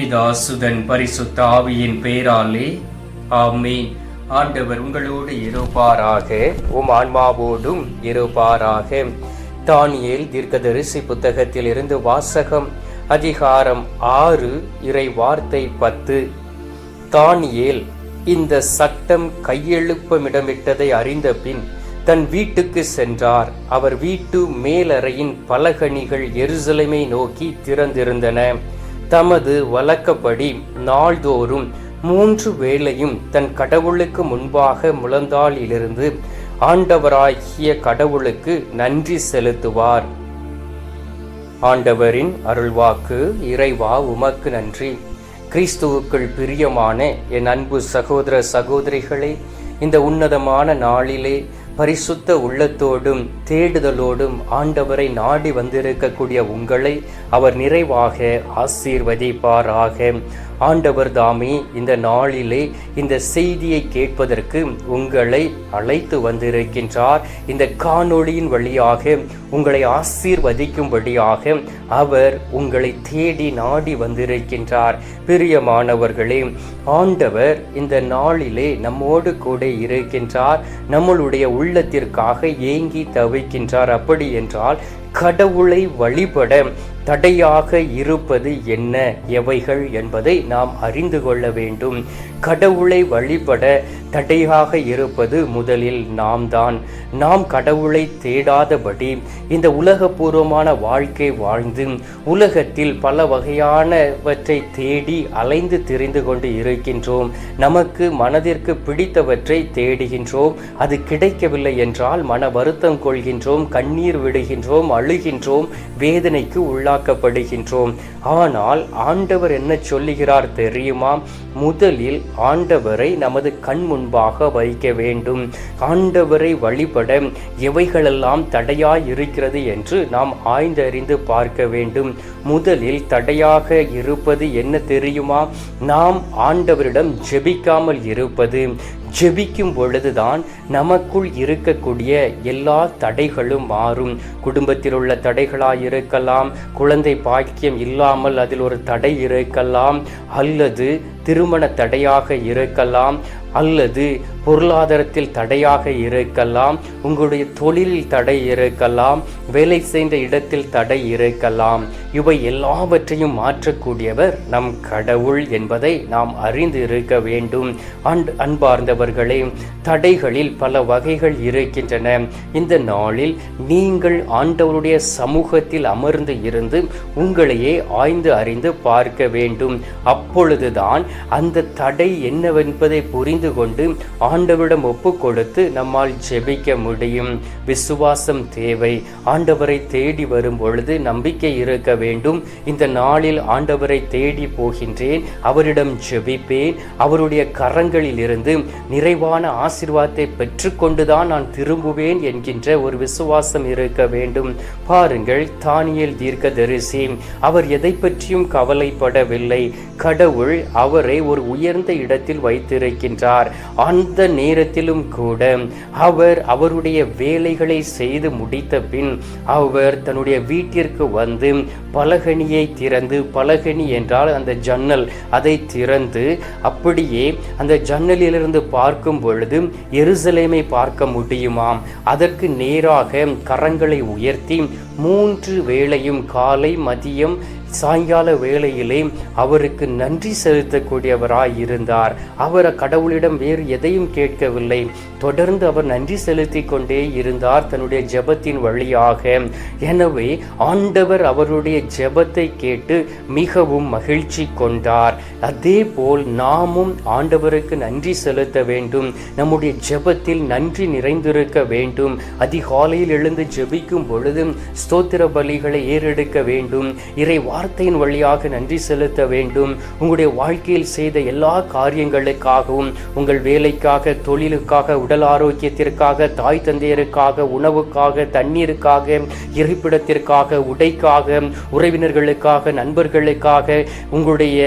பிதாசுதன் பரிசுத்த ஆவியின் பெயராலே ஆமீன். ஆண்டவர் உங்களோடு இருப்பாராக. உம் ஆன்மாவோடும் இருப்பாராக. தானியேல் தீர்க்கதரிசி புத்தகத்தில் இருந்து வாசகம் அதிகாரம் ஆறு இறை வார்த்தை பத்து. தானியேல் இந்த சட்டம் கையெழுப்பமிடமிட்டதை அறிந்த பின் தன் வீட்டுக்கு சென்றார். அவர் வீட்டு மேலறையின் பலகணிகள் எருசலேமை நோக்கி திறந்திருந்தன. தமது வழக்கப்படி நாள்தோறும் மூன்று வேளையும் தன் கடவுளுக்கு முன்பாக முழந்தாளிலிருந்து ஆண்டவராகிய கடவுளுக்கு நன்றி செலுத்துவார். ஆண்டவரின் அருள்வாக்கு இறைவா உமக்கு நன்றி. கிறிஸ்துவுக்குள் பிரியமான என் அன்பு சகோதர சகோதரிகளே இந்த உன்னதமான நாளிலே பரிசுத்த உள்ளத்தோடும் தேடுதலோடும் ஆண்டவரை நாடி வந்திருக்கக்கூடிய உங்களை அவர் நிறைவாக ஆசீர்வதிப்பாராக. ஆண்டவர் தாமே இந்த நாளிலே இந்த செய்தியை கேட்பதற்கு உங்களை அழைத்து வந்திருக்கின்றார். இந்த காணொளியின் வழியாக உங்களை ஆசீர்வதிக்கும்படியாக அவர் உங்களை தேடி நாடி வந்திருக்கின்றார். பிரியமானவர்களே ஆண்டவர் இந்த நாளிலே நம்மோடு கூட இருக்கின்றார். நம்மளுடைய உள்ளத்திற்காக ஏங்கி தவிக்கின்றார். அப்படி என்றால் கடவுளை வழிபட தடையாக இருப்பது என்ன? எவைகள் என்பதை நாம் அறிந்து கொள்ள வேண்டும். கடவுளை வழிபட தடையாக இருப்பது முதலில் நாம் தான் நாம் கடவுளை தேடாதபடி இந்த உலகபூர்வமான வாழ்க்கை வாழ்ந்து உலகத்தில் பல வகையானவற்றை தேடி அலைந்து திரிந்து கொண்டு இருக்கின்றோம். நமக்கு மனதிற்கு பிடித்தவற்றை தேடுகின்றோம். அது கிடைக்கவில்லை என்றால் மன வருத்தம் கொள்கின்றோம் கண்ணீர் விடுகின்றோம் அழுகின்றோம் வேதனைக்கு உள்ளாக்கப்படுகின்றோம். ஆனால் ஆண்டவர் என்ன சொல்லுகிறார் தெரியுமா? முதலில் ஆண்டவரை நமது கண் முன்பாக வைக்க வேண்டும். ஆண்டவரை வழிபட எவைகளெல்லாம் தடையாய் இருக்கிறது என்று நாம் ஆய்ந்தறிந்து பார்க்க வேண்டும். முதலில் தடையாக இருப்பது என்ன தெரியுமா? நாம் ஆண்டவரிடம் ஜெபிக்காமல் இருப்பது. ஜெபிக்கும் பொழுதுதான் நமக்குள் இருக்கக்கூடிய எல்லா தடைகளும் மாறும். குடும்பத்தில் உள்ள தடைகளாக இருக்கலாம் குழந்தை பாக்கியம் இல்லாமல் அதில் ஒரு தடை இருக்கலாம். அல்லது திருமண தடையாக இருக்கலாம் அல்லது பொருளாதாரத்தில் தடையாக இருக்கலாம் உங்களுடைய தொழிலில் தடை இருக்கலாம் வேலை செய்த இடத்தில் தடை இருக்கலாம். இவை எல்லாவற்றையும் மாற்றக்கூடியவர் நம் கடவுள் என்பதை நாம் அறிந்து இருக்க வேண்டும். அண்ட் அன்பார்ந்தவர்களே தடைகளில் பல வகைகள் இருக்கின்றன. இந்த நாளில் நீங்கள் ஆண்டவருடைய சமூகத்தில் அமர்ந்து இருந்து உங்களையே ஆய்ந்து அறிந்து பார்க்க வேண்டும். அப்பொழுதுதான் அந்த தடை என்னவென்பதை புரிந்து கொண்டு ஆண்டவரிடம் ஒப்பு கொடுத்து நம்மால் ஜெபிக்க முடியும். விசுவாசம் தேவை. ஆண்டவரை தேடி வரும் பொழுது நம்பிக்கை இருக்க வேண்டும். இந்த நாளில் ஆண்டவரை தேடி போகின்றேன். அவரிடம் ஜெபிப்பேன். அவருடைய கரங்களில் இருந்து நிறைவான ஆசிர்வாதத்தை பெற்றுக்கொண்டுதான் நான் திரும்புவேன் என்கின்ற ஒரு விசுவாசம் இருக்க வேண்டும். பாருங்கள் தானியல் தீர்க்க தரிசி அவர் எதை பற்றியும் கவலைப்படவில்லை. கடவுள் அவர் ஒரு உயர்ந்த இடத்தில் வைத்திருக்கின்றார். அந்த நேரத்திலும் கூட அவர் அவருடைய வேலைகளை செய்து முடித்த பின் அவர் தன்னுடைய வீட்டிற்கு வந்து பலகனியை திறந்து பலகனி என்றால் அந்த ஜன்னல் அதை திறந்து அப்படியே அந்த ஜன்னலிலிருந்து பார்க்கும் பொழுது எருசலேமை பார்க்க முடியுமாம். அதற்கு நேராக கரங்களை உயர்த்தி மூன்று வேளையும் காலை மதியம் சாயங்கால வேளையிலே அவருக்கு நன்றி செலுத்தக்கூடியவராய் இருந்தார் அவர் கடவுளிடம் வேறு எதையும் கேட்கவில்லை. தொடர்ந்து அவர் நன்றி செலுத்தி கொண்டே இருந்தார் தன்னுடைய ஜெபத்தின் வழியாக. எனவே ஆண்டவர் அவருடைய ஜெபத்தை கேட்டு மிகவும் மகிழ்ச்சி கொண்டார். அதே போல் நாமும் ஆண்டவருக்கு நன்றி செலுத்த வேண்டும். நம்முடைய ஜெபத்தில் நன்றி நிறைந்திருக்க வேண்டும். அதிகாலையில் எழுந்து ஜெபிக்கும் பொழுது ஸ்தோத்திர பலிகளை ஏறெடுக்க வேண்டும். இறை வார்த்தையின் வழியாக நன்றி செலுத்த வேண்டும். உங்களுடைய வாழ்க்கையில் செய்த எல்லா காரியங்களுக்காகவும் உங்கள் வேலைக்காக தொழிலுக்காக உடல் ஆரோக்கியத்திற்காக தாய் தந்தையருக்காக உணவுக்காக தண்ணீருக்காக இருப்பிடத்திற்காக உடைக்காக உறவினர்களுக்காக நண்பர்களுக்காக உங்களுடைய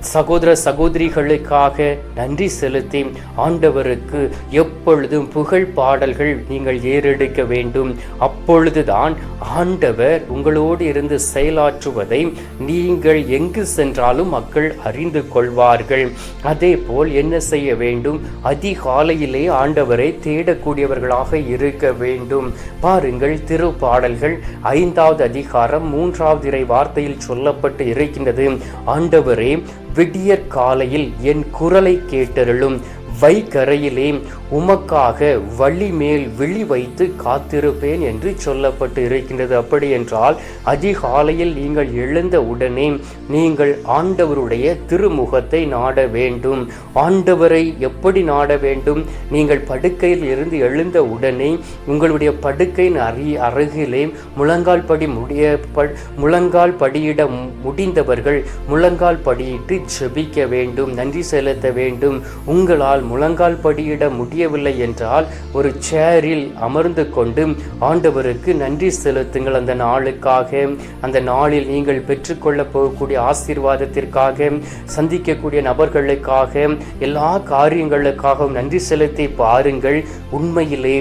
சகோதர சகோதரிகளுக்காக நன்றி செலுத்தி ஆண்டவருக்கு எப்பொழுதும் புகழ் பாடல்கள் நீங்கள் ஏறெடுக்க வேண்டும். அப்பொழுதுதான் ஆண்டவர் உங்களோடு இருந்து செயலாற்றுவதை நீங்கள் எங்கு சென்றாலும் மக்கள் அறிந்து கொள்வார்கள். அதே போல் என்ன செய்ய வேண்டும்? அதிகாலையிலே ஆண்டவரை தேடக்கூடியவர்களாக இருக்க வேண்டும். பாருங்கள் திருப்பாடல்கள் ஐந்தாவது அதிகாரம் மூன்றாவது இறை வார்த்தையில் சொல்லப்பட்டு இருக்கின்றது. ஆண்டவரே விடியற் காலையில் என் குரலை கேட்டருளும். வைகரையிலே உமக்காக வழி மேல் விழி வைத்து காத்திருப்பேன் என்று சொல்லப்பட்டு இருக்கின்றது அப்படி என்றால் அதிகாலையில் நீங்கள் எழுந்த உடனே நீங்கள் ஆண்டவருடைய திருமுகத்தை நாட வேண்டும். ஆண்டவரை எப்படி நாட வேண்டும்? நீங்கள் படுக்கையில் இருந்து எழுந்த உடனே உங்களுடைய படுக்கையின் அரி அருகிலே முழங்கால் படி முடிய ப- முழங்கால் படியிட முடிந்தவர்கள் முழங்கால் படியிட்டு ஜெபிக்க வேண்டும். நன்றி செலுத்த வேண்டும். உங்களால் முழங்கால் படியிட முடியவில்லை என்றால் ஒரு சேரில் அமர்ந்து கொண்டு ஆண்டவருக்கு நன்றி செலுத்துங்கள் அந்த நாளுக்காக. அந்த நாளில் நீங்கள் பெற்றுக்கொள்ள போகக்கூடிய ஆசீர்வாதத்திற்காக சந்திக்கக்கூடிய நபர்களுக்காக எல்லா காரியங்களுக்காகவும் நன்றி செலுத்தி பாருங்கள். உண்மையிலே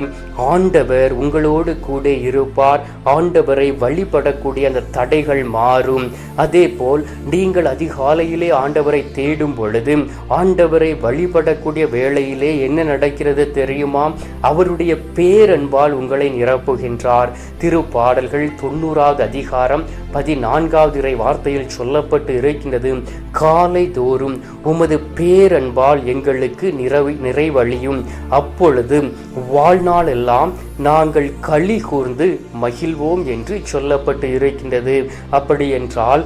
ஆண்டவர் உங்களோடு கூட இருப்பார். ஆண்டவரை வழிபடக்கூடிய அந்த தடைகள் மாறும். அதே போல் நீங்கள் அதிகாலையிலே ஆண்டவரை தேடும் பொழுது ஆண்டவரை வழிபடக்கூடிய வேளையிலே என்ன நடக்கிறது தெரியுமா அவருடைய பேரன்பால் உங்களை நிரப்புகின்றார். திருப்பாடல்கள் தொண்ணூறாவது அதிகாரம் பதினான்காவது இறை வார்த்தையில் சொல்லப்பட்டு இருக்கின்றது. காலை தோறும் உமது பேரன்பால் எங்களுக்கு நிறைவு நிறைவழியும். அப்பொழுது வாழ்நாள் எல்லாம் நாங்கள் களி கூர்ந்து மகிழ்வோம் என்று சொல்லப்பட்டு இருக்கின்றது. அப்படி என்றால்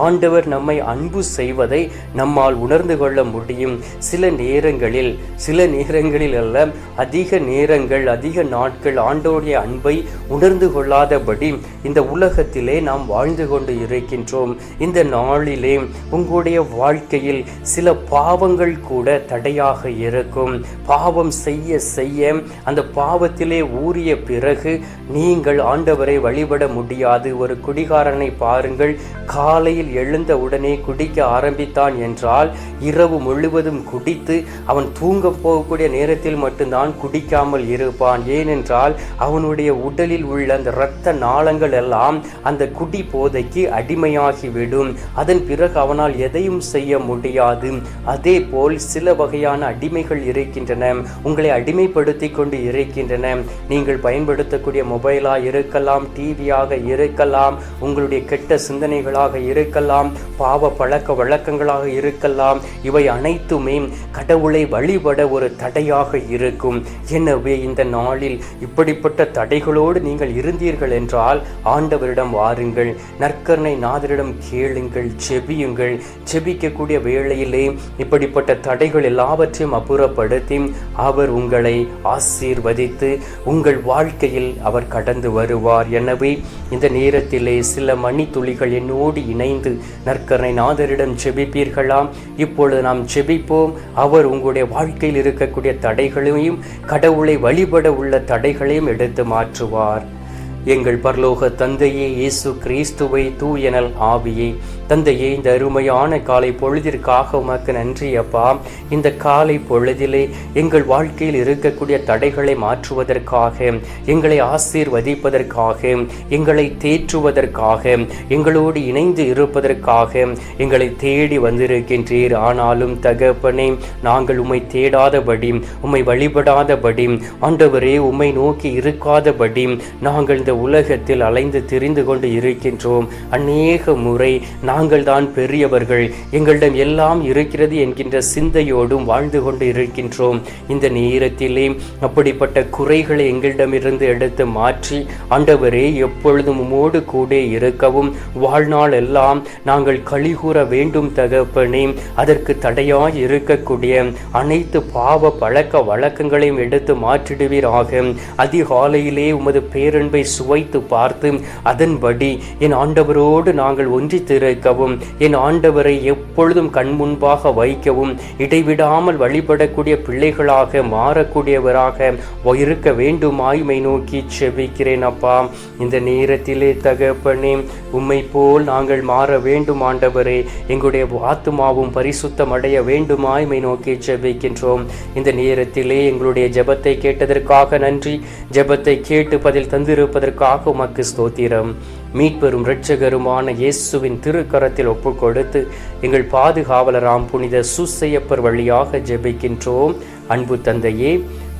ஆண்டவர் நம்மை அன்பு செய்வதை நம்மால் உணர்ந்து கொள்ள முடியும். சில நேரங்களில் சில நேரங்களில் அல்ல அதிக நேரங்கள் அதிக நாட்கள் ஆண்டோடைய அன்பை உணர்ந்து கொள்ளாதபடி இந்த உலகத்திலே நாம் வாழ்ந்து கொண்டு இருக்கின்றோம். இந்த நாளிலே உங்களுடைய வாழ்க்கையில் சில பாவங்கள் கூட தடையாக இருக்கும். பாவம் செய்ய செய்ய அந்த பாவத்திலே ஊறிய பிறகு நீங்கள் ஆண்டவரை வழிபட முடியாது. ஒரு குடிகாரனை பாருங்கள் காலையில் காலையில் எழுந்த உடனே குடிக்க ஆரம்பித்தான் என்றால் இரவு முழுவதும் குடித்து அவன் தூங்க போகக்கூடிய நேரத்தில் மட்டும்தான் குடிக்காமல் இருப்பான். ஏனென்றால் அவனுடைய உடலில் உள்ள அந்த இரத்த நாளங்கள் எல்லாம் அந்த குடி போதைக்கு அடிமையாகிவிடும். அதன் பிறகு அவனால் எதையும் செய்ய முடியாது. அதே போல் சில வகையான அடிமைகள் இருக்கின்றன. உங்களை அடிமைப்படுத்தி கொண்டு இருக்கின்றன. நீங்கள் பயன்படுத்தக்கூடிய மொபைலாக இருக்கலாம் டிவியாக இருக்கலாம் உங்களுடைய கெட்ட சிந்தனைகளாக இருக்கலாம் இருக்கலாம். பாவ பழக்க வழக்கங்களாக இருக்கலாம். இவை அனைத்துமே கடவுளை வழிபட ஒரு தடையாக இருக்கும். எனவே இந்த நாளில் இப்படிப்பட்ட தடைகளோடு நீங்கள் இருந்தீர்கள் என்றால் ஆண்டவரிடம் வாருங்கள். நற்கருணை நாதரிடம் கேளுங்கள் செபியுங்கள். செபிக்கக்கூடிய வேளையிலே இப்படிப்பட்ட தடைகள் எல்லாவற்றையும் அப்புறப்படுத்தி அவர் உங்களை ஆசீர்வதித்து உங்கள் வாழ்க்கையில் அவர் கடந்து வருவார். எனவே இந்த நேரத்திலே சில மணித்துளிகள் என்னோடு இணை இணைந்து நற்கருணை நாதரிடம் செபிப்பீர்களாம். இப்பொழுது நாம் செபிப்போம். அவர் உங்களுடைய வாழ்க்கையில் இருக்கக்கூடிய தடைகளையும் கடவுளை வழிபட உள்ள தடைகளையும் எடுத்து மாற்றுவார். எங்கள் பரலோக தந்தையே இயேசு கிறிஸ்துவை தூயனல் ஆவியே தந்தையே இந்த அருமையான காலை பொழுதிற்காக உமக்கு நன்றி அப்பா. இந்த காலை பொழுதிலே எங்கள் வாழ்க்கையில் இருக்கக்கூடிய தடைகளை மாற்றுவதற்காக எங்களை ஆசீர்வதிப்பதற்காக எங்களை தேற்றுவதற்காக எங்களோடு இணைந்து இருப்பதற்காக எங்களை தேடி வந்திருக்கின்றீர். ஆனாலும் தகப்பனே நாங்கள் உம்மை தேடாதபடி உம்மை வழிபடாதபடி ஆண்டவரே உம்மை நோக்கி இருக்காதபடி நாங்கள் இந்த உலகத்தில் அலைந்து திரிந்து கொண்டு இருக்கின்றோம். அநேக முறை நாங்கள் தான் பெரியவர்கள். எங்களிடம் எல்லாம் இருக்கிறது என்கின்ற சிந்தையோடும் வாழ்ந்து கொண்டு இருக்கின்றோம். இந்த நேரத்திலே அப்படிப்பட்ட குறைகளை எங்களிடமிருந்து எடுத்து மாற்றி ஆண்டவரே எப்பொழுதும் உமோடு கூட இருக்கவும் வாழ்நாள் எல்லாம் நாங்கள் கழிகூற வேண்டும் தகப்பனே. அதற்கு தடையாய் இருக்கக்கூடிய அனைத்து பாவ பழக்க வழக்கங்களையும் எடுத்து மாற்றிடுவீராக. அதிகாலையிலே உமது பேரன்பை சுவைத்து பார்த்து அதன்படி என் ஆண்டவரோடு நாங்கள் ஒன்றித்திருக்கவும் என் ஆண்டவரை எப்பொழுதும் கண்முன்பாக வைக்கவும். இடைவிடாமல் வழிபடக்கூடிய பிள்ளைகளாக மாறக்கூடியவராக இருக்க வேண்டுமாய்மை நோக்கி செபிக்கிறேன் அப்பா. இந்த நேரத்திலே தகப்பனே உம்மை போல் நாங்கள் மாற வேண்டும் ஆண்டவரே. எங்களுடைய ஆத்துமாவும் பரிசுத்தம் அடைய வேண்டுமாய்மை நோக்கி செபிக்கின்றோம். இந்த நேரத்திலே எங்களுடைய ஜெபத்தை கேட்டதற்காக நன்றி. ஜெபத்தை கேட்டு பதில் தந்திருப்பதற்காக உமக்கு ஸ்தோத்திரம். மீட்பெரும் இரட்சகருமான இயேசுவின் திருக்கரத்தில் ஒப்புக்கொடுத்து எங்கள் பாதுகாவலராம் புனித சுசையப்பர் வழியாக ஜெபிக்கின்றோம். அன்பு தந்தையே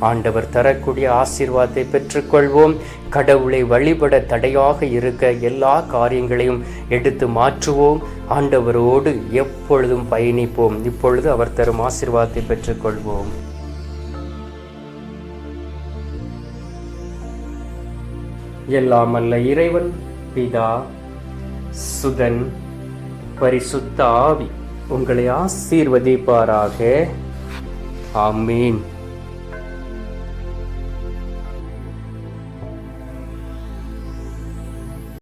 ஆண்டவர் தரக்கூடிய ஆசீர்வாதத்தை பெற்றுக்கொள்வோம். கடவுளை வழிபட தடையாக இருக்க எல்லா காரியங்களையும் எடுத்து மாற்றுவோம். ஆண்டவரோடு எப்பொழுதும் பயணிப்போம். இப்பொழுது அவர் தரும் ஆசீர்வாதத்தை பெற்றுக்கொள்வோம். எல்லாம் அல்ல இறைவன் பிதா சுதன் பரிசுத்த ஆவி உங்களை ஆசீர்வதிப்பாராக. ஆமீன்.